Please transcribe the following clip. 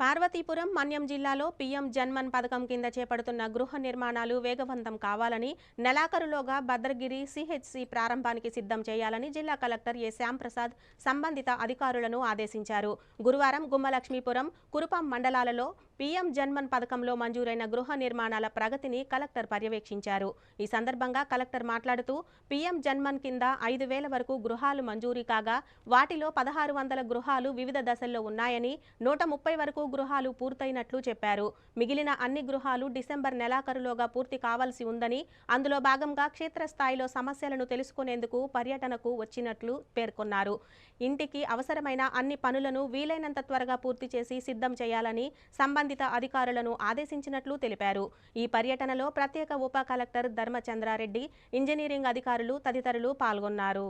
పార్వతీపురం మన్యం జిల్లాలో పీఎం జన్మన్ పథకం కింద చేపడుతున్న గృహ నిర్మాణాలు వేగవంతం కావాలని నెలాఖరులోగా భద్రగిరి సిహెచ్సి ప్రారంభానికి సిద్ధం చేయాలని జిల్లా కలెక్టర్ ఏ శ్యాంప్రసాద్ సంబంధిత అధికారులను ఆదేశించారు. గురువారం గుమ్మలక్ష్మీపురం కురుపాం మండలాలలో పీఎం జన్మన్ పథకంలో మంజూరైన గృహ నిర్మాణాల ప్రగతిని కలెక్టర్ పర్యవేక్షించారు. ఈ సందర్భంగా కలెక్టర్ మాట్లాడుతూ పీఎం జన్మన్ కింద ఐదు వేల వరకు గృహాలు మంజూరీ కాగా వాటిలో పదహారు వందల గృహాలు వివిధ దశల్లో ఉన్నాయని నూట ముప్పై వరకు గృహాలు పూర్తయినట్లు చెప్పారు. మిగిలిన అన్ని గృహాలు డిసెంబర్ నెలాఖరులోగా పూర్తి కావాల్సి ఉందని అందులో భాగంగా క్షేత్రస్థాయిలో సమస్యలను తెలుసుకునేందుకు పర్యటనకు వచ్చినట్లు పేర్కొన్నారు. ఇంటికి అవసరమైన అన్ని పనులను వీలైనంత త్వరగా పూర్తి చేసి సిద్ధం చేయాలని సంబంధిత సంబంధిత అధికారులను ఆదేశించినట్లు తెలిపారు. ఈ పర్యటనలో ప్రత్యేక ఉప కలెక్టర్ ధర్మచంద్రారెడ్డి ఇంజనీరింగ్ అధికారులు తదితరులు పాల్గొన్నారు.